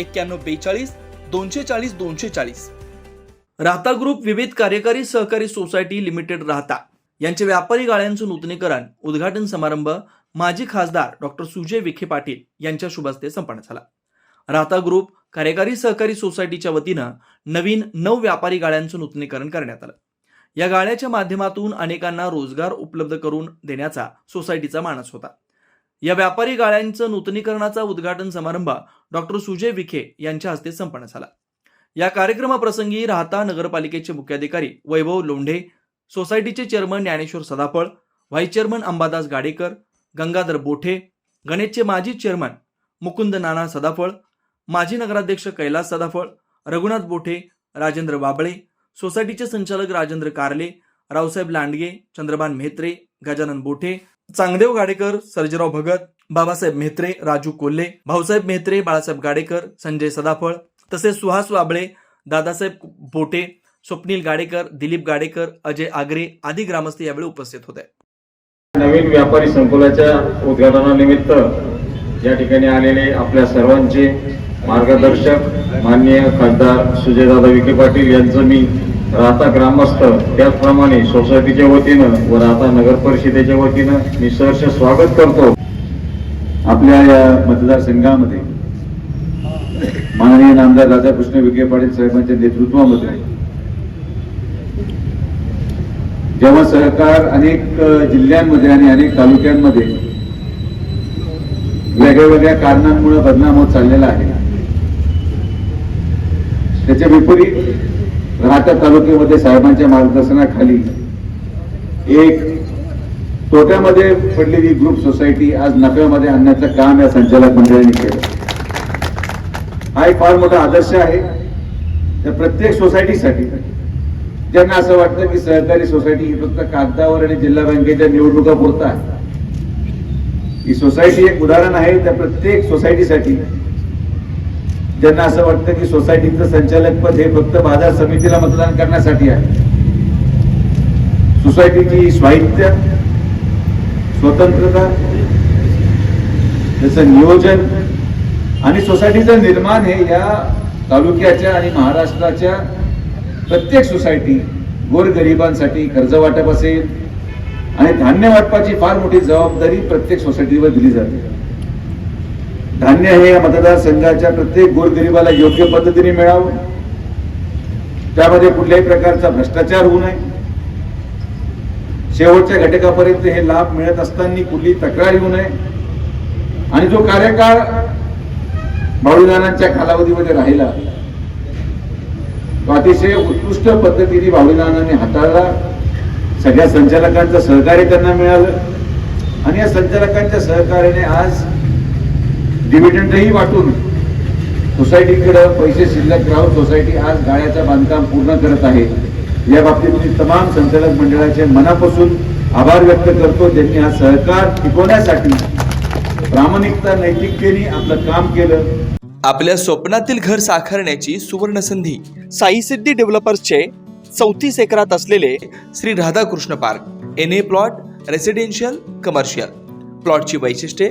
एक्क्याण्णव बेचाळीस दोनशे चाळीस दोनशे चाळीस. राहता ग्रुप विविध कार्यकारी सहकारी सोसायटी लिमिटेड राहता. यांचे व्यापारी गाळ्यांचं नूतनीकरण उद्घाटन समारंभ माजी खासदार डॉक्टर सुजय विखे पाटील यांच्या शुभस्ते संपन्न झाला. राहता ग्रुप कार्यकारी सहकारी सोसायटीच्या वतीनं नवीन नऊ व्यापारी गाळ्यांचं नूतनीकरण करण्यात आलं. या गाळ्याच्या माध्यमातून अनेकांना रोजगार उपलब्ध करून देण्याचा सोसायटीचा मानस होता. या व्यापारी गाळ्यांचं नूतनीकरणाचा उद्घाटन समारंभ डॉक्टर सुजय विखे यांच्या हस्ते संपन्न झाला. या कार्यक्रमाप्रसंगी राहता नगरपालिकेचे मुख्याधिकारी वैभव लोंढे सोसायटीचे chairman Dnyaneshwar Sadaphal vice chairman Ambadas Gadekar Gangadhar Bothe गणेशचे माजी चेअरमन मुकुंद नाना सदाफळ माजी नगराध्यक्ष कैलास सदाफळ रघुनाथ बोठे राजेंद्र बाबळे सोसायटीचे संचालक राजेंद्र कारले रावसाहेब लांडगे चंद्रभान म्हेत्रे गजानन बोठे चांगदेव गाडेकर सर्जेराव भगत बाबासाहेब म्हेत्रे राजू कोल्हे भाऊसाहेब म्हेत्रे बाळासाहेब गाडेकर संजय सदाफळ तसेच सुहास वाबळे दादासाहेब बोटे स्वप्नील गाडेकर दिलीप गाडेकर अजय आगरे आदी ग्रामस्थ यावेळी उपस्थित होते. नवीन व्यापारी संकुलाच्या उद्घाटनानिमित्त या ठिकाणी आलेले आपल्या सर्वांचे मार्गदर्शक माननीय खासदार सुजयदादा विखे पाटील यांचं मी राहता ग्रामस्थ त्याचप्रमाणे सोसायटीच्या वतीनं व राहता नगर परिषदेच्या वतीनं मी सहर्ष स्वागत करतो. आपल्या या मतदारसंघामध्ये माननीय नामदार राधाकृष्ण विखे पाटील साहेबांच्या नेतृत्वामध्ये जेव्हा सरकार अनेक जिल्ह्यांमध्ये आणि अनेक तालुक्यांमध्ये वेगळ्या वेगळ्या कारणांमुळे बदनाम होत चाललेला आहे त्याच्या विपरीत राहता तालुक्यामध्ये साहेबांच्या मार्गदर्शनाखाली एक तोट्यामध्ये पडलेली ग्रुप सोसायटी आज नफ्यामध्ये आणण्याचं काम या संचालक मंडळाने केलं. हा एक फार मोठा आदर्श आहे. त्या प्रत्येक सोसायटीसाठी ज्यांना असं वाटतं की सहकारी सोसायटी ही फक्त कागदावर आणि जिल्हा बँकेच्या निवडणुका पुरता ही सोसायटी एक उदाहरण आहे. त्या प्रत्येक सोसायटीसाठी ज्यांना असं वाटतं की सोसायटीचं संचालक पद हे फक्त बाजार समितीला मतदान करण्यासाठी आहे. सोसायटीची स्वायत्त स्वतंत्रता त्याचं नियोजन आणि सोसायटीचं निर्माण हे या तालुक्याच्या आणि महाराष्ट्राच्या प्रत्येक सोसायटी गोरगरिबांसाठी कर्ज वाटप असेल आणि धान्य वाटपाची फार मोठी जबाबदारी प्रत्येक सोसायटीवर दिली जाते. धान्य हे या मतदारसंघाच्या प्रत्येक गोरगरिबाला योग्य पद्धतीने मिळावं. त्यामध्ये कुठल्याही प्रकारचा भ्रष्टाचार होऊ नये. शेवटच्या घटकापर्यंत हे लाभ मिळत असताना कुठली तक्रार येऊ नये. आणि जो कार्यकाळ बाळूदानांच्या कालावधीमध्ये राहिला तो अतिशय उत्कृष्ट पद्धतीने बाळूदानाने हाताळला. सगळ्या संचालकांचं सहकार्य त्यांना मिळालं. आणि या संचालकांच्या सहकार्याने आज डिव्हिडंडही वाटून सोसायटीकडे पैसे शिल्लक राहून सोसायटी आज गाळ्याचं बांधकाम पूर्ण करत आहे. या बाबतीत मी तमाम संचालक मंडळाचे मनापासून आभार व्यक्त करतो. ज्यांनी हा सहकार टिकवण्यासाठी प्रामाणिकता नैतिकतेने आपलं काम केलं. आपल्या स्वप्नातील घर साकारण्याची सुवर्ण संधी साई सिद्धी डेव्हलपर्सचे चौतीस एकरात असलेले Shri Radhakrishna park N A plot residential commercial प्लॉटची वैशिष्ट्ये